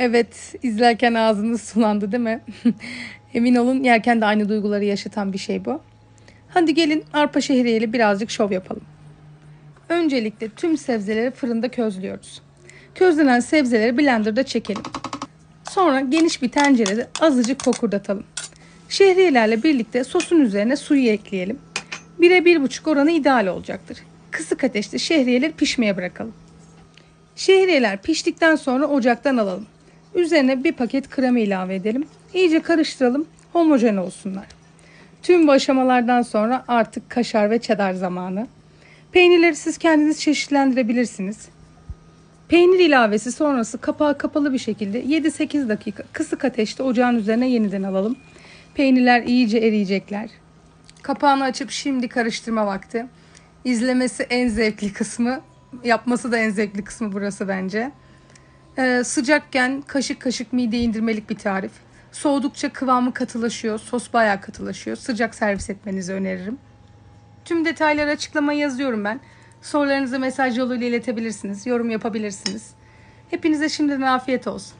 Evet, izlerken ağzınız sulandı değil mi? Emin olun yerken de aynı duyguları yaşatan bir şey bu. Hadi gelin arpa şehriyeli birazcık şov yapalım. Öncelikle tüm sebzeleri fırında közlüyoruz. Közlenen sebzeleri blenderda çekelim. Sonra geniş bir tencerede azıcık fokurdatalım. Şehriyelerle birlikte sosun üzerine suyu ekleyelim. 1'e 1,5 oranı ideal olacaktır. Kısık ateşte şehriyeleri pişmeye bırakalım. Şehriyeler piştikten sonra ocaktan alalım. Üzerine bir paket krema ilave edelim. İyice karıştıralım, homojen olsunlar. Tüm bu aşamalardan sonra artık kaşar ve çedar zamanı. Peynirleri siz kendiniz çeşitlendirebilirsiniz. Peynir ilavesi sonrası kapağı kapalı bir şekilde 7-8 dakika kısık ateşte ocağın üzerine yeniden alalım. Peynirler iyice eriyecekler. Kapağını açıp şimdi karıştırma vakti. İzlemesi en zevkli kısmı, yapması da en zevkli kısmı burası bence. Ee, sıcakken kaşık kaşık mideye indirmelik bir tarif. Soğudukça kıvamı katılaşıyor, sos bayağı katılaşıyor. Sıcak servis etmenizi öneririm. Tüm detayları açıklamaya yazıyorum ben. Sorularınızı mesaj yoluyla iletebilirsiniz, yorum yapabilirsiniz. Hepinize şimdiden afiyet olsun.